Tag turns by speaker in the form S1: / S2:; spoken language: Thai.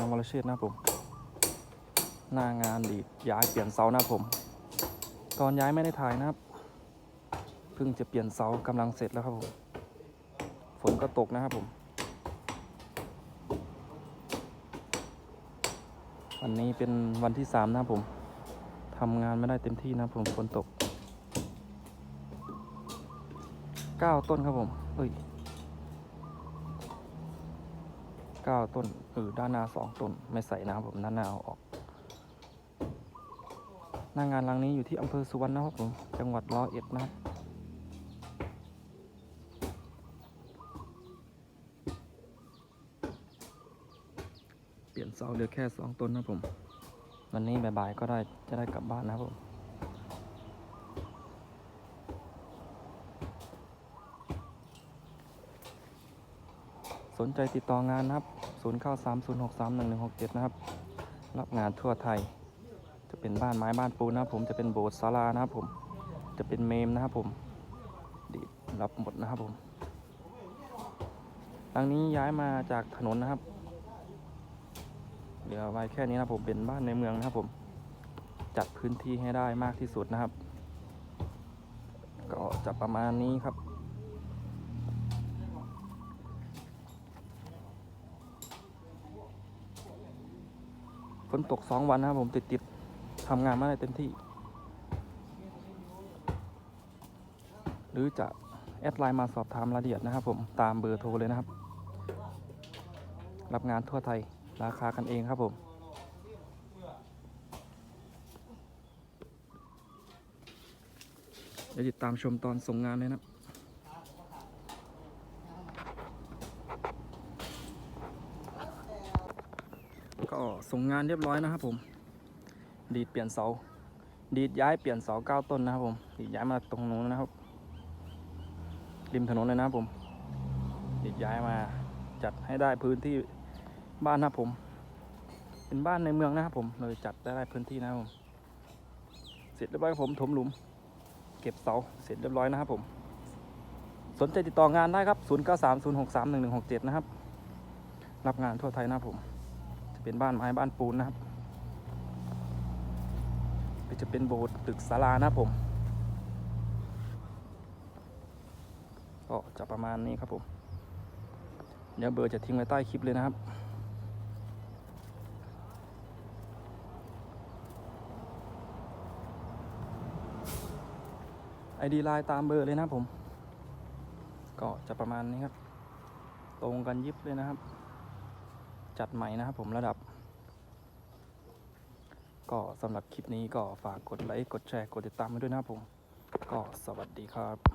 S1: นะครับผม หน้างานดีดย้ายเปลี่ยนเสานะผม ก่อนย้ายไม่ได้ถ่ายนะครับ เพิ่งจะเปลี่ยนเสากำลังเสร็จแล้วครับผม ฝนก็ตกนะครับผมวันนี้เป็นวันที่สามนะผมทำงานไม่ได้เต็มที่นะผมฝนตกเก้าต้นครับผมเอ้ย เก้าต้นเออด้านหน้าสองต้น ไม่ใส่นะครับผมด้านหน้าเอาออก หน้างานหลังนี้อยู่ที่อำเภอสุวรรณนะครับผม จังหวัดร้อยเอ็ดนะครับเปลี่ยนเสาเหลือแค่สองต้นนะผม วันนี้บ่ายๆก็ได้จะได้กลับบ้านนะครับผม สนใจติดต่องานนะครับ 0 9 3 0 6 3 1 1 6 7 นะครับ รับงานทั่วไทย จะเป็นบ้านไม้บ้านปูนะครับผมจะเป็นโบสถ์ศาลานะครับผม จะเป็นเมมนะครับผมดีรับหมดนะครับผมหลังนี้ย้ายมาจากถนนนะครับ เหลือไว้แค่นี้นะครับผมเป็นบ้านในเมืองนะครับผม จัดพื้นที่ให้ได้มากที่สุดนะครับ ก็จะประมาณนี้ครับ ฝนตกสองวันนะครับผมติดติดทำงานม่ได้เต็มที่ หรือจะแอดไลน์มาสอบถามรายละเอียดนะครับผมตามเบอร์โทรเลยนะครับ รับงานทั่วไทยราคากันเองครับผมเดี๋ยวติดตามชมตอนส่งงานเลยนะครับ ก็ ส่งงานเรียบร้อยนะครับผม ดีดเปลี่ยนเสา ดีดย้ายเปลี่ยนเสาเก้าต้นนะครับผมดีดย้ายมาตรงนู้นนะครับ ริมถนนเลยนะครับผม ดีดย้ายมาจัดให้ได้พื้นที่บ้านนะครับผม เป็นบ้านในเมืองนะครับผมเลยจัดได้ได้พื้นที่นะครับผม เสร็จเรียบร้อยผมถมหลุม เก็บเสาเสร็จเรียบร้อยนะครับผม สนใจติดต่องานได้ครับ 0 9 3 0 6 3 1 1 6 7 นะครับรับงานทั่วไทยนะครับผม จะเป็นบ้านไม้บ้านปูนนะครับหรือจะเป็นโบสถ์ตึกศาลานะผม ก็จะประมาณนี้ครับผม เดี๋ยวเบอร์จะทิ้งไว้ใต้คลิปเลยนะครับไอดีไลน์ตามเบอร์เลยนะผม ก็จะประมาณนี้ครับ ตรงกันยิบเลยนะครับ จัดใหม่นะครับผมระดับ ก็สำหรับคลิปนี้ก็ฝากกดไลค์ กดแชร์ กดติดตามมาด้วยนะครับผม ก็สวัสดีครับ